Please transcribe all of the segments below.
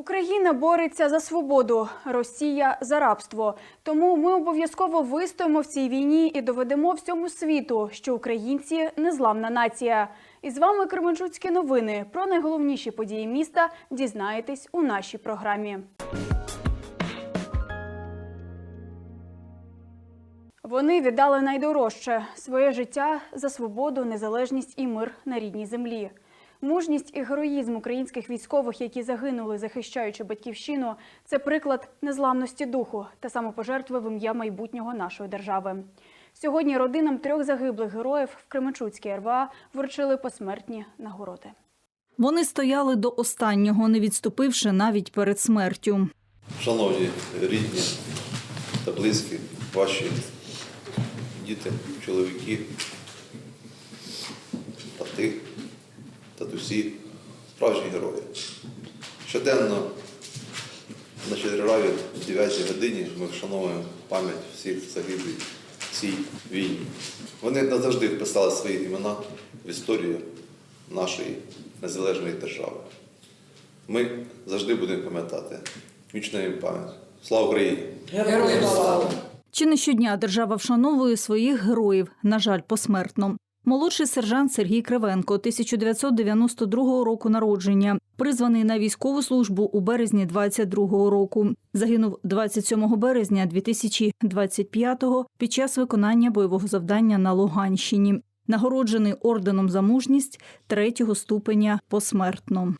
Україна бореться за свободу, Росія за рабство. Тому ми обов'язково вистоїмо в цій війні і доведемо всьому світу, що українці незламна нація. І з вами Кременчуцькі новини. Про найголовніші події міста дізнаєтесь у нашій програмі. Вони віддали найдорожче своє життя за свободу, незалежність і мир на рідній землі. Мужність і героїзм українських військових, які загинули, захищаючи батьківщину, це приклад незламності духу та самопожертви в ім'я майбутнього нашої держави. Сьогодні родинам трьох загиблих героїв в Кременчуцькій РВА вручили посмертні нагороди. Вони стояли до останнього, не відступивши навіть перед смертю. Шановні рідні та близькі, ваші діти, чоловіки, тати, татусі, справжні герої. Щоденно на Черераві в 9 годині ми вшановуємо пам'ять всіх загиблих в цій війні. Вони назавжди вписали свої імена в історію нашої незалежної держави. Ми завжди будемо пам'ятати. Вічна їм пам'ять. Слава Україні! Героям слава! Чи не щодня держава вшановує своїх героїв, на жаль, посмертно. Молодший сержант Сергій Кривенко, 1992 року народження, призваний на військову службу у березні 22 року. Загинув 27 березня 2025-го під час виконання бойового завдання на Луганщині. Нагороджений орденом за мужність третього ступеня посмертно.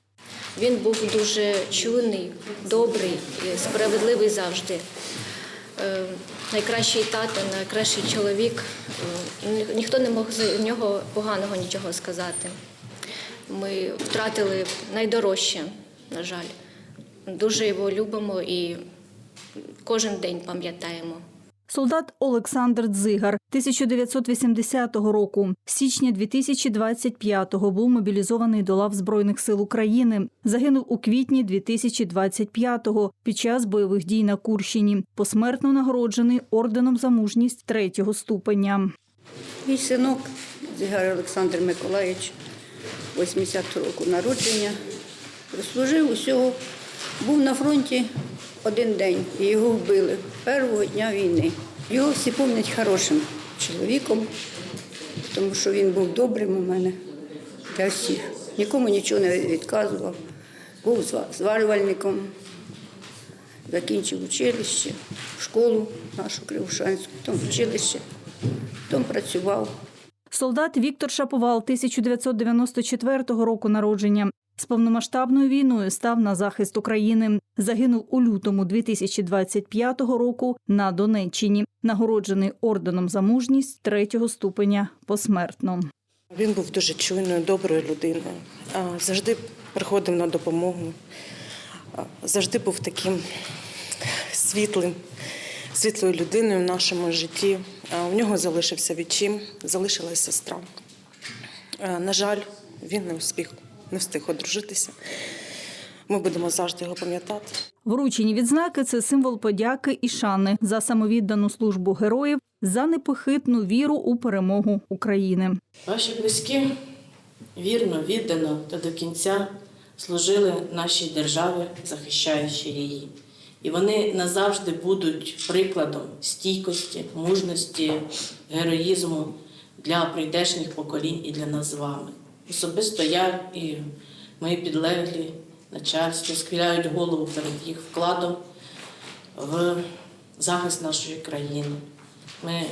Він був дуже чуйний, добрий, справедливий завжди. Е, Найкращий тато, найкращий чоловік. Е, Ніхто не мог за нього поганого нічого сказати. Ми втратили найдорожче, на жаль. Дуже його любимо і кожен день пам'ятаємо. Солдат Олександр Дзигар 1980 року, з січня 2025-го був мобілізований до лав Збройних сил України. Загинув у квітні 2025-го під час бойових дій на Курщині. Посмертно нагороджений орденом за мужність третього ступеня. Мій синок Зігар Олександр Миколаївич, 80 року народження, прослужив усього, був на фронті один день, його вбили першого дня війни. Його всі пам'ятають хорошим чоловіком, тому що він був добрим у мене для всіх. Нікому нічого не відказував. Був зва- зварювальником, закінчив училище, школу нашу Кривошанську, потім училище, потім працював. Солдат Віктор Шаповал 1994 року народження. З повномасштабною війною став на захист України. Загинув у лютому 2025 року на Донеччині. Нагороджений орденом за мужність третього ступеня посмертно. Він був дуже чуйною, доброю людиною. Завжди приходив на допомогу. Завжди був таким світлим, світлою людиною в нашому житті. У нього залишився відчим, залишилась сестра. На жаль, він не встиг, не встиг одружитися. Ми будемо завжди його пам'ятати. Вручені відзнаки це символ подяки і шани за самовіддану службу героїв за непохитну віру у перемогу України. Ваші близькі вірно, віддано та до кінця служили нашій державі, захищаючи її. І вони назавжди будуть прикладом стійкості, мужності, героїзму для прийдешніх поколінь і для нас з вами. Особисто я і мої підлеглі начальство схиляють голову перед їх вкладом в захист нашої країни. Ми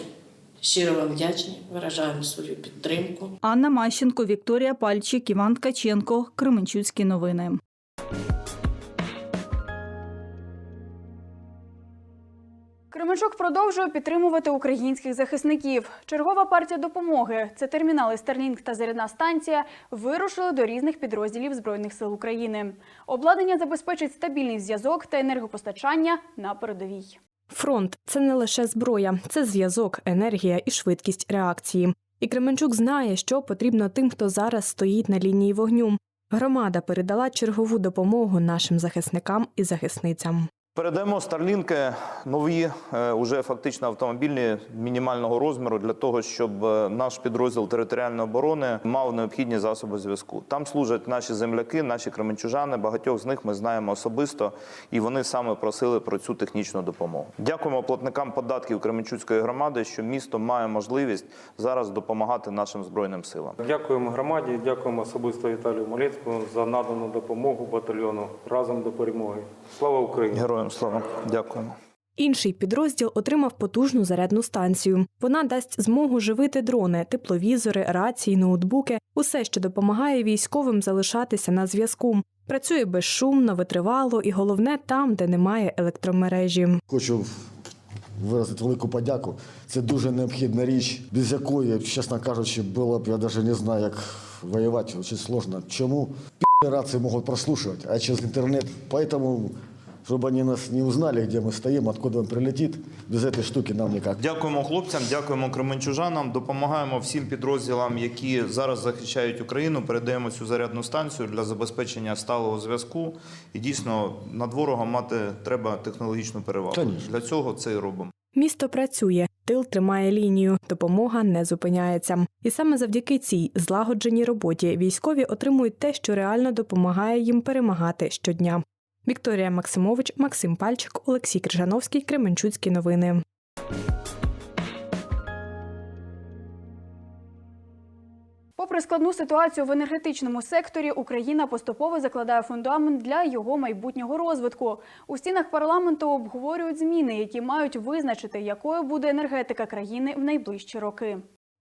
щиро вам вдячні, виражаємо свою підтримку. Анна Мащенко, Вікторія Пальчик, Іван Ткаченко. Кременчуцькі новини. Кременчук продовжує підтримувати українських захисників. Чергова партія допомоги це термінали Старлінг та зарядна станція вирушили до різних підрозділів Збройних сил України. Обладнання забезпечить стабільний зв'язок та енергопостачання на передовій. Фронт це не лише зброя, це зв'язок, енергія і швидкість реакції. І Кременчук знає, що потрібно тим, хто зараз стоїть на лінії вогню. Громада передала чергову допомогу нашим захисникам і захисницям. Передаємо Старлінки нові, е, уже фактично автомобільні мінімального розміру для того, щоб е, наш підрозділ територіальної оборони мав необхідні засоби зв'язку. Там служать наші земляки, наші кременчужани. Багатьох з них ми знаємо особисто, і вони саме просили про цю технічну допомогу. Дякуємо платникам податків Кременчуцької громади, що місто має можливість зараз допомагати нашим збройним силам. Дякуємо громаді, дякуємо особисто Віталію Малецькому за надану допомогу батальйону разом до перемоги. Слава Україні! Героям слава! Дякуємо. Інший підрозділ отримав потужну зарядну станцію. Вона дасть змогу живити дрони, тепловізори, рації, ноутбуки усе, що допомагає військовим залишатися на зв'язку. Працює безшумно, витривало і головне там, де немає електромережі. Хочу виразити велику подяку. Це дуже необхідна річ, без якої, чесно кажучи, було б, я навіть не знаю, як воювати, дуже складно. Чому? Пі рації можуть прослушивать, а через інтернет. Поэтому, щоб вони нас не узнали, де ми стоїмо, откуда він прилетить, без цієї штуки нам ніяк. Дякуємо хлопцям, дякуємо кременчужанам, допомагаємо всім підрозділам, які зараз захищають Україну. Передаємо цю зарядну станцію для забезпечення сталого зв'язку. І дійсно над ворогом мати треба технологічну перевагу. Конечно. Для цього це і робимо. Місто працює, тил тримає лінію, допомога не зупиняється. І саме завдяки цій злагодженій роботі військові отримують те, що реально допомагає їм перемагати щодня. Вікторія Максимович, Максим Пальчик, Олексій Крижановський, Кременчуцькі новини. Попри складну ситуацію в енергетичному секторі, Україна поступово закладає фундамент для його майбутнього розвитку. У стінах парламенту обговорюють зміни, які мають визначити, якою буде енергетика країни в найближчі роки.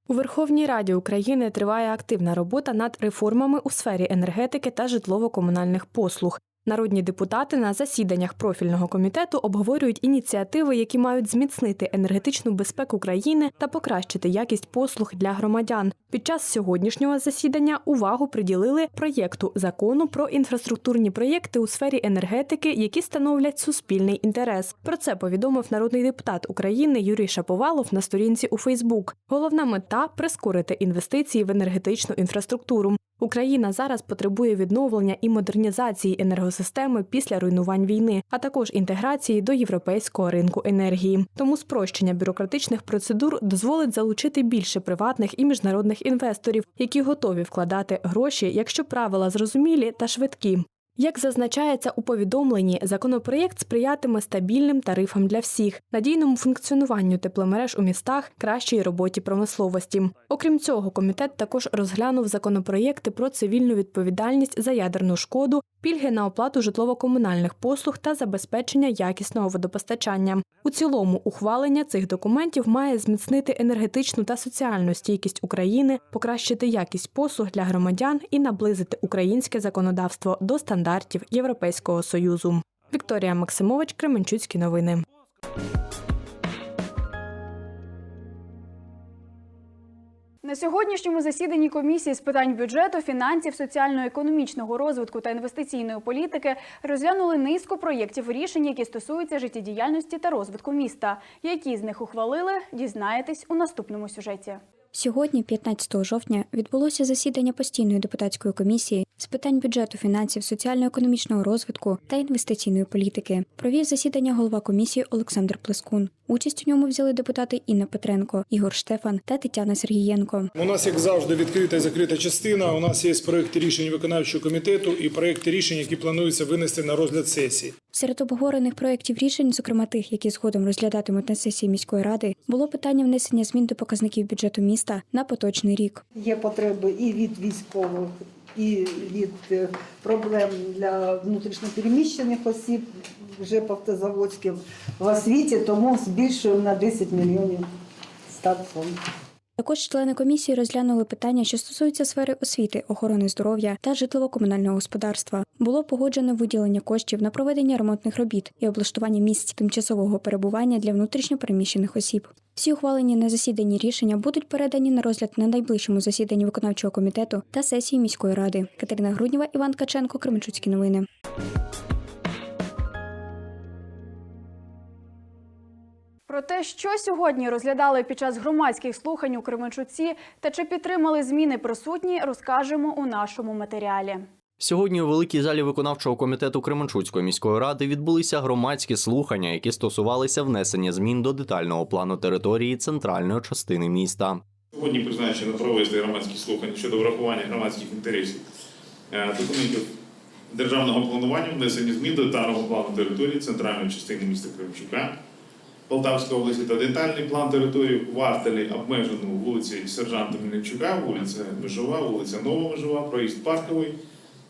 У Верховній Раді України триває активна робота над реформами у сфері енергетики та житлово-комунальних послуг. Народні депутати на засіданнях профільного комітету обговорюють ініціативи, які мають зміцнити енергетичну безпеку країни та покращити якість послуг для громадян. Під час сьогоднішнього засідання увагу приділили проєкту закону про інфраструктурні проєкти у сфері енергетики, які становлять суспільний інтерес. Про це повідомив народний депутат України Юрій Шаповалов на сторінці у Фейсбук. Головна мета прискорити інвестиції в енергетичну інфраструктуру. Україна зараз потребує відновлення і модернізації енергосистеми після руйнувань війни, а також інтеграції до європейського ринку енергії. Тому спрощення бюрократичних процедур дозволить залучити більше приватних і міжнародних інвесторів, які готові вкладати гроші, якщо правила зрозумілі та швидкі. Як зазначається у повідомленні, законопроєкт сприятиме стабільним тарифам для всіх, надійному функціонуванню тепломереж у містах, кращій роботі промисловості. Окрім цього, комітет також розглянув законопроєкти про цивільну відповідальність за ядерну шкоду, пільги на оплату житлово-комунальних послуг та забезпечення якісного водопостачання. У цілому, ухвалення цих документів має зміцнити енергетичну та соціальну стійкість України, покращити якість послуг для громадян і наблизити українське законодавство до стандартів Європейського союзу. Вікторія Максимович, Кременчуцькі новини. На сьогоднішньому засіданні комісії з питань бюджету, фінансів, соціально-економічного розвитку та інвестиційної політики розглянули низку проєктів рішень, які стосуються життєдіяльності та розвитку міста. Які з них ухвалили, дізнаєтесь у наступному сюжеті. Сьогодні, 15 жовтня, відбулося засідання постійної депутатської комісії з питань бюджету, фінансів, соціально-економічного розвитку та інвестиційної політики. Провів засідання голова комісії Олександр Плескун. Участь у ньому взяли депутати Інна Петренко, Ігор Штефан та Тетяна Сергієнко. У нас, як завжди, відкрита і закрита частина. У нас є проекти рішень виконавчого комітету і проекти рішень, які планується винести на розгляд сесії. Серед обговорених проєктів рішень, зокрема тих, які згодом розглядатимуть на сесії міської ради, було питання внесення змін до показників бюджету міста на поточний рік. Є потреби і від військових, і від е, проблем для внутрішньопереміщених осіб вже по автозаводським в освіті, тому збільшуємо на 10 мільйонів стат. Також члени комісії розглянули питання, що стосуються сфери освіти, охорони здоров'я та житлово-комунального господарства. Було погоджено виділення коштів на проведення ремонтних робіт і облаштування місць тимчасового перебування для внутрішньопереміщених осіб. Всі ухвалені на засіданні рішення будуть передані на розгляд на найближчому засіданні виконавчого комітету та сесії міської ради. Катерина Груднєва, Іван Ткаченко, Кременчуцькі новини. Про те, що сьогодні розглядали під час громадських слухань у Кременчуці та чи підтримали зміни присутні, розкажемо у нашому матеріалі. Сьогодні у великій залі виконавчого комітету Кременчуцької міської ради відбулися громадські слухання, які стосувалися внесення змін до детального плану території центральної частини міста. Сьогодні призначено провести громадські слухання щодо врахування громадських інтересів е, документів державного планування, внесення змін до детального плану території центральної частини міста Кременчука, Полтавської області та детальний план території Вартелі обмежену вулиці Сержанта Мельничука, вулиця Межова, вулиця Нова Межова, проїзд Парковий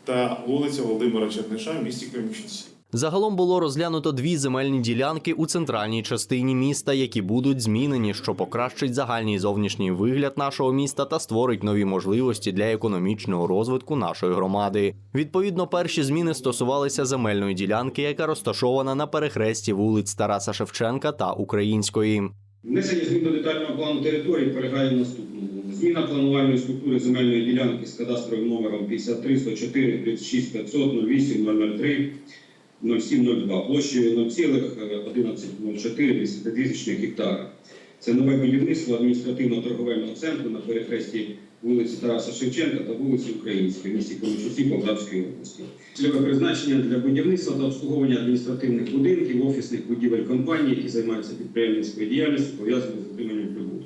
та вулиця Володимира Черниша в місті Кременчуці. Загалом було розглянуто дві земельні ділянки у центральній частині міста, які будуть змінені, що покращить загальний зовнішній вигляд нашого міста та створить нові можливості для економічного розвитку нашої громади. Відповідно, перші зміни стосувалися земельної ділянки, яка розташована на перехресті вулиць Тараса Шевченка та Української. Внесення змін до детального плану території полягає наступному. Зміна планувальної структури земельної ділянки з кадастровим номером 53 104 36 500 08 003 0702 площею 0,1104 десятитисячних гектара. Це нове будівництво адміністративно-торговельного центру на перехресті вулиці Тараса Шевченка та вулиці Української в місті Кременчуці Полтавської області. Цільове призначення для будівництва та обслуговування адміністративних будинків, офісних будівель компаній, які займаються підприємницькою діяльністю, пов'язаною з отриманням прибутку.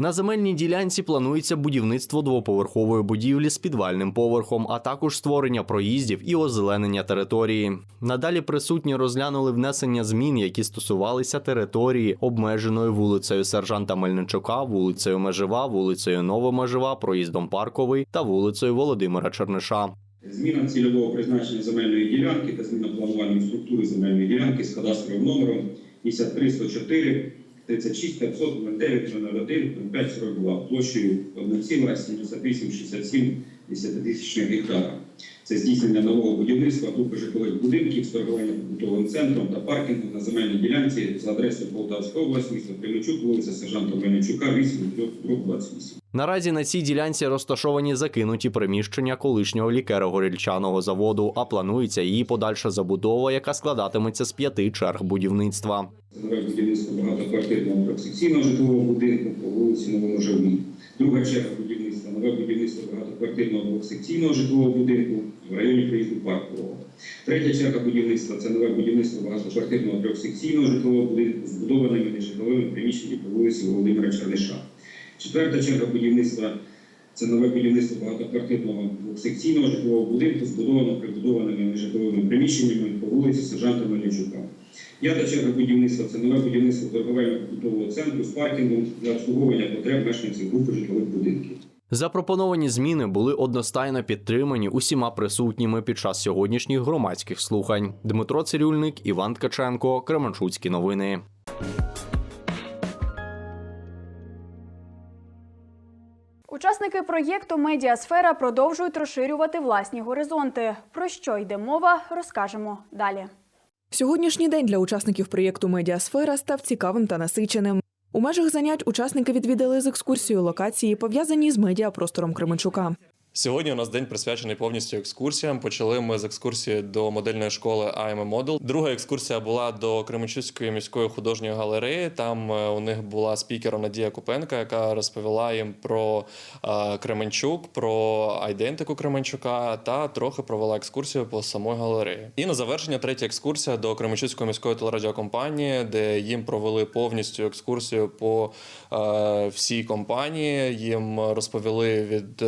На земельній ділянці планується будівництво двоповерхової будівлі з підвальним поверхом, а також створення проїздів і озеленення території. Надалі присутні розглянули внесення змін, які стосувалися території, обмеженої вулицею Сержанта Мельничука, вулицею Межева, вулицею Новомежева, проїздом Парковий та вулицею Володимира Черниша. Зміна цільового призначення земельної ділянки та зміна планувальної структури земельної ділянки з кадастровим номером 53 104 36 500 09 01 05 42 площею 1,7867 десятитисячних гектара. Це здійснення нового будівництва групи житлових будинків з торгування побутовим центром та паркінгу на земельній ділянці за адресою Полтавська область, місто Кременчук, вулиця Сержанта Мельничука, 8, 28. Наразі на цій ділянці розташовані закинуті приміщення колишнього лікеро-горільчаного заводу, а планується її подальша забудова, яка складатиметься з п'яти черг будівництва. Нове будівництво багатоквартирного трьохсекційного житлового будинку по вулиці Новоможевній. Друга черга будівництва нове будівництво багатоквартирного двохсекційного житлового будинку в районі проїзду Паркового. Третя черга будівництва це нове будівництво багатоквартирного трьохсекційного житлового будинку з збудованими нежитловими приміщеннями по вулиці Володимира Черниша. Четверта черга будівництва це нове будівництво багатоквартирного двохсекційного житлового будинку, збудовано прибудованими нежитловими приміщеннями по вулиці Сержанта Мельничука. П'ята черга будівництва це нове будівництво торговельно-побутового центру з паркінгом для обслуговування потреб мешканців групи житлових будинків. Запропоновані зміни були одностайно підтримані усіма присутніми під час сьогоднішніх громадських слухань. Дмитро Цирюльник, Іван Ткаченко, Кременчуцькі новини. Учасники проєкту Медіасфера продовжують розширювати власні горизонти. Про що йде мова, розкажемо далі. Сьогоднішній день для учасників проєкту Медіасфера став цікавим та насиченим. У межах занять учасники відвідали з екскурсією локації, пов'язані з медіапростором Кременчука. Сьогодні у нас день присвячений повністю екскурсіям. Почали ми з екскурсії до модельної школи IM Model. Друга екскурсія була до Кременчуцької міської художньої галереї. Там е, у них була спікером Надія Купенка, яка розповіла їм про е, Кременчук, про айдентику Кременчука та трохи провела екскурсію по самої галереї. І на завершення третя екскурсія до Кременчуцької міської телерадіокомпанії, де їм провели повністю екскурсію по е, всій компанії. Їм розповіли від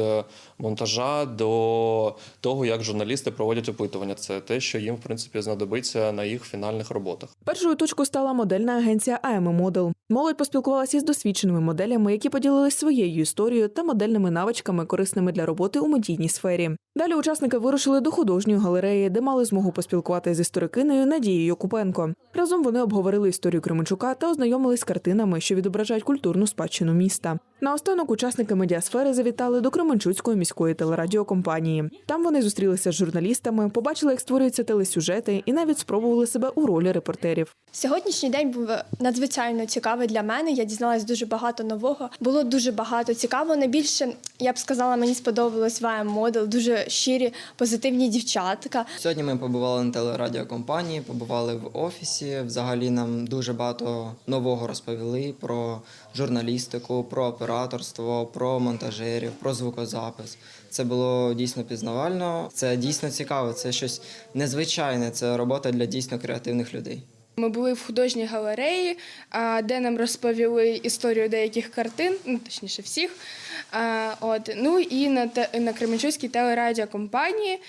монтажа до того, як журналісти проводять опитування. Це те, що їм в принципі знадобиться на їх фінальних роботах. Першою точкою стала модельна агенція AM Model. Молодь поспілкувалася із досвідченими моделями, які поділились своєю історією та модельними навичками, корисними для роботи у медійній сфері. Далі учасники вирушили до художньої галереї, де мали змогу поспілкуватися з історикинею Надією Купенко. Разом вони обговорили історію Кременчука та ознайомились з картинами, що відображають культурну спадщину міста. Наостанок учасники медіасфери завітали до Кременчуцької міської телерадіокомпанії. Там вони зустрілися з журналістами, побачили, як створюються телесюжети, і навіть спробували себе у ролі репортерів. Сьогоднішній день був надзвичайно цікавий для мене. Я дізналась дуже багато нового. Було дуже багато цікавого. Найбільше я б сказала, мені сподобалось VM Model. Дуже дуже щирі, позитивні дівчатка. Сьогодні ми побували на телерадіокомпанії, побували в офісі. Взагалі нам дуже багато нового розповіли про журналістику, про операторство, про монтажерів, про звукозапис. Це було дійсно пізнавально. Це дійсно цікаво. Це щось незвичайне. Це робота для дійсно креативних людей. Ми були в художній галереї, де нам розповіли історію деяких картин, ну точніше всіх. От ну і на те- на Кременчуцькій телерадіокомпанії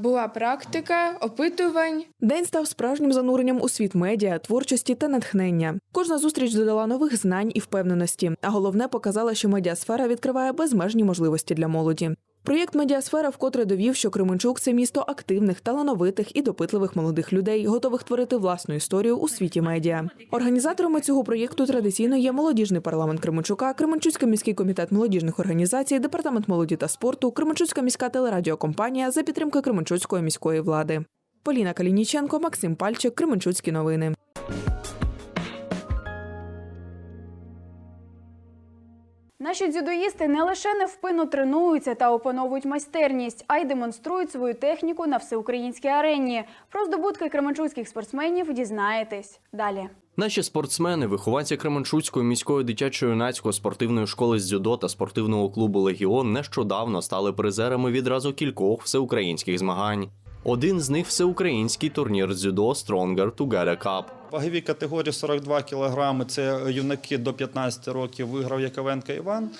була практика опитувань. День став справжнім зануренням у світ медіа, творчості та натхнення. Кожна зустріч додала нових знань і впевненості, а головне показала, що медіасфера відкриває безмежні можливості для молоді. Проєкт Медіасфера вкотре довів, що Кременчук це місто активних, талановитих і допитливих молодих людей, готових творити власну історію у світі медіа. Організаторами цього проєкту традиційно є молодіжний парламент Кременчука, Кременчуцький міський комітет молодіжних організацій, департамент молоді та спорту, Кременчуцька міська телерадіокомпанія за підтримки Кременчуцької міської влади. Поліна Калініченко, Максим Пальчик, Кременчуцькі новини. Наші дзюдоїсти не лише невпинно тренуються та опановують майстерність, а й демонструють свою техніку на всеукраїнській арені. Про здобутки кременчуцьких спортсменів дізнаєтесь далі. Наші спортсмени, вихованці Кременчуцької міської дитячо-юнацької спортивної школи з дзюдо та спортивного клубу Легіон нещодавно стали призерами відразу кількох всеукраїнських змагань. Один з них всеукраїнський турнір дзюдо Stronger Together Cup. Ваговій категорії 42 кг це юнаки до 15 років виграв Яковенко Іван.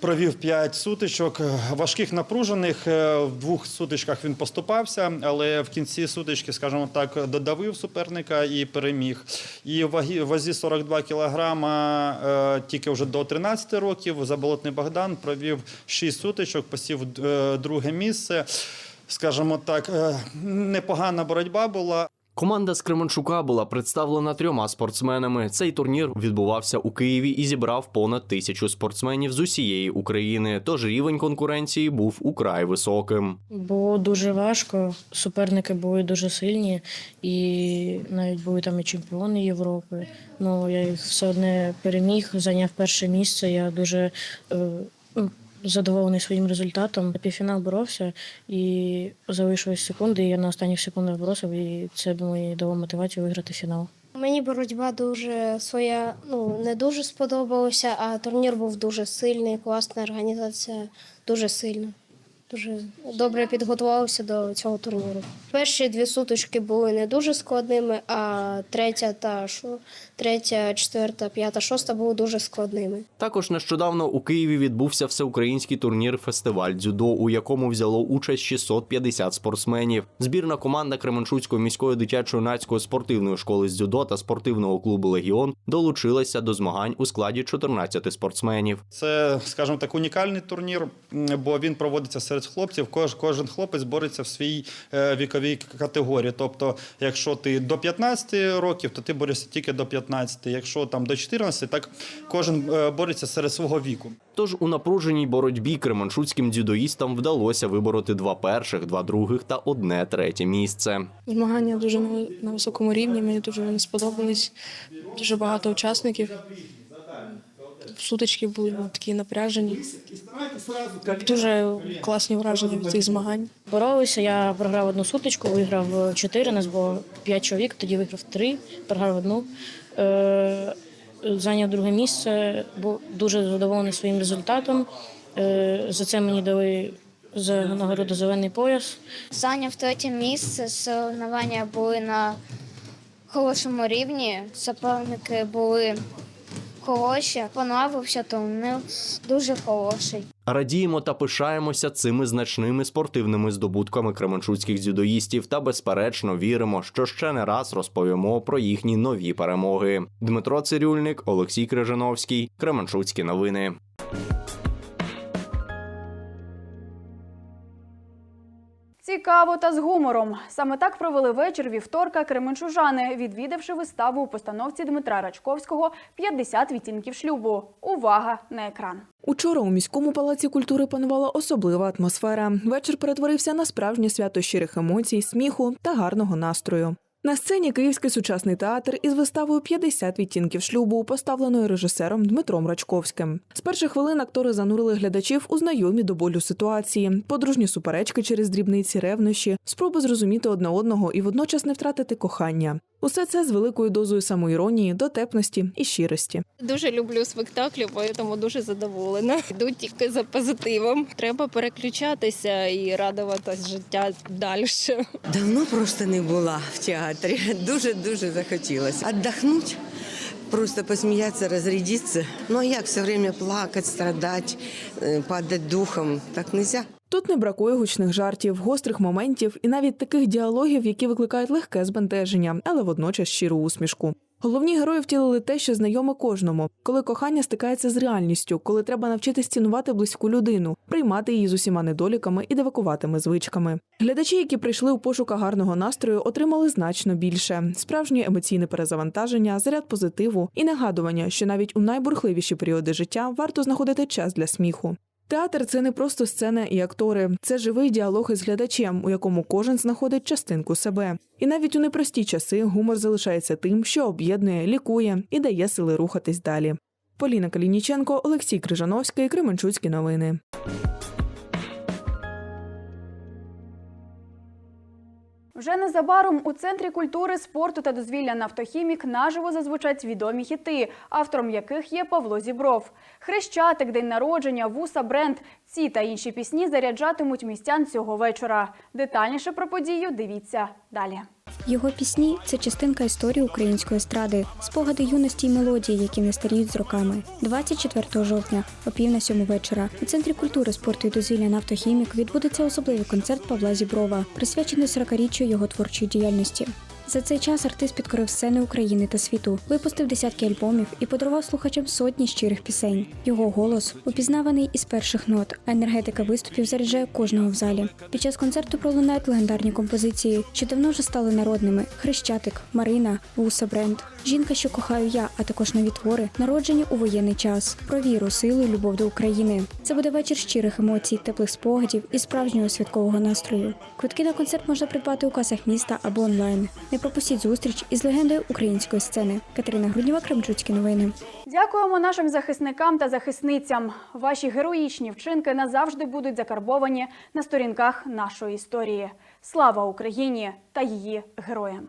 Провів 5 сутичок, важких напружених. Е, В двох сутичках він поступався, але в кінці сутички, скажімо так, додавив суперника і переміг. І вагі- вазі 42 кілограма е, тільки вже до 13 років Заболотний Богдан провів 6 сутичок, посів е, друге місце. Скажімо так, е, непогана боротьба була. Команда з Кременчука була представлена трьома спортсменами. Цей турнір відбувався у Києві і зібрав понад тисячу спортсменів з усієї України. Тож рівень конкуренції був украй високим. Було дуже важко. Суперники були дуже сильні, і навіть були там і чемпіони Європи. Ну я їх все одне переміг, зайняв перше місце. Я дуже е, ну, задоволений своїм результатом. Півфінал боровся і залишилось секунди. І я на останніх секундах бросив, і це мені дало мотивацію виграти фінал. Мені боротьба дуже своя, ну не дуже сподобалася, а турнір був дуже сильний, класна організація, дуже сильна. Дуже добре підготувалися до цього турніру. Перші дві сутички були не дуже складними, а третя та шо, третя, четверта, п'ята, шоста були дуже складними. Також нещодавно у Києві відбувся всеукраїнський турнір фестиваль дзюдо, у якому взяло участь 650 спортсменів. Збірна команда Кременчуцької міської дитячо-юнацької спортивної школи з дзюдо та спортивного клубу Легіон долучилася до змагань у складі 14 спортсменів. Це, скажімо так, унікальний турнір, бо він проводиться серед хлопців. Кож, кожен хлопець бореться в своїй е, віковій категорії. Тобто, якщо ти до 15 років, то ти борешся тільки до 15. Якщо там до 14, так кожен е, бореться серед свого віку. Тож у напруженій боротьбі кременчуцьким дзюдоїстам вдалося вибороти два перших, два других та одне третє місце. Змагання дуже на, на високому рівні. Мені дуже вони сподобались. Дуже багато учасників. Сутички були такі напряжені. Дуже класні враження від цих змагань. Боролися, я програв одну сутичку, виграв чотири, нас було п'ять чоловік, тоді виграв три, програв одну. Е, зайняв друге місце, був дуже задоволений своїм результатом. Е, за це мені дали за нагороду зелений пояс. Зайняв третє місце. Соревнування були на хорошому рівні. Суперники були хороші. Понравився не дуже хороший. Радіємо та пишаємося цими значними спортивними здобутками кременчуцьких дзюдоїстів та безперечно віримо, що ще не раз розповімо про їхні нові перемоги. Дмитро Цирюльник, Олексій Крижановський, Кременчуцькі новини. Цікаво та з гумором. Саме так провели вечір вівторка кременчужани, відвідавши виставу у постановці Дмитра Рачковського «50 відтінків шлюбу. Увага на екран. Учора у міському палаці культури панувала особлива атмосфера. Вечір перетворився на справжнє свято щирих емоцій, сміху та гарного настрою. На сцені Київський сучасний театр із виставою «50 відтінків шлюбу, поставленою режисером Дмитром Рачковським. З перших хвилин актори занурили глядачів у знайомі до болю ситуації, подружні суперечки через дрібниці ревнощі, спроби зрозуміти одне одного і водночас не втратити кохання. Усе це з великою дозою самоіронії, дотепності і щирості. Дуже люблю спектаклі, тому дуже задоволена. Йду тільки за позитивом. Треба переключатися і радуватись життя далі. Давно просто не була в театрі. Дуже дуже захотілося. Отдохнуть, просто посміятися, розрядитися. Ну а як все время плакати, страдати, е, падати духом? Так нельзя. Тут не бракує гучних жартів, гострих моментів і навіть таких діалогів, які викликають легке збентеження, але водночас щиру усмішку. Головні герої втілили те, що знайоме кожному, коли кохання стикається з реальністю, коли треба навчитись цінувати близьку людину, приймати її з усіма недоліками і девакуватими звичками. Глядачі, які прийшли у пошуках гарного настрою, отримали значно більше: справжнє емоційне перезавантаження, заряд позитиву і нагадування, що навіть у найбурхливіші періоди життя варто знаходити час для сміху. Театр це не просто сцена і актори, це живий діалог із глядачем, у якому кожен знаходить частинку себе. І навіть у непрості часи гумор залишається тим, що об'єднує, лікує і дає сили рухатись далі. Поліна Калініченко, Олексій Крижановський, Кременчуцькі новини. Вже незабаром у центрі культури, спорту та дозвілля «Нафтохімік» наживо зазвучать відомі хіти, автором яких є Павло Зібров. Хрещатик, день народження, вуса, бренд. Ці та інші пісні заряджатимуть містян цього вечора. Детальніше про подію дивіться далі. Його пісні це частинка історії української естради, спогади юності й мелодії, які не старіють з роками. 24 жовтня, о пів на сьому вечора, у центрі культури, спорту і дозвілля «Нафтохімік» відбудеться особливий концерт Павла Зіброва, присвячений 40-річчю його творчої діяльності. За цей час артист підкорив сцени України та світу, випустив десятки альбомів і подарував слухачам сотні щирих пісень. Його голос упізнаваний із перших нот, а енергетика виступів заряджає кожного в залі. Під час концерту пролунають легендарні композиції, що давно вже стали народними: Хрещатик, Марина, Вуса Бренд, Жінка, що кохаю я, а також нові твори, народжені у воєнний час, про віру, силу і любов до України. Це буде вечір щирих емоцій, теплих спогадів і справжнього святкового настрою. Квитки на концерт можна придбати у касах міста або онлайн. Не пропустіть зустріч із легендою української сцени. Катерина Груднєва, Кремчуцькі новини. Дякуємо нашим захисникам та захисницям. Ваші героїчні вчинки назавжди будуть закарбовані на сторінках нашої історії. Слава Україні та її героям!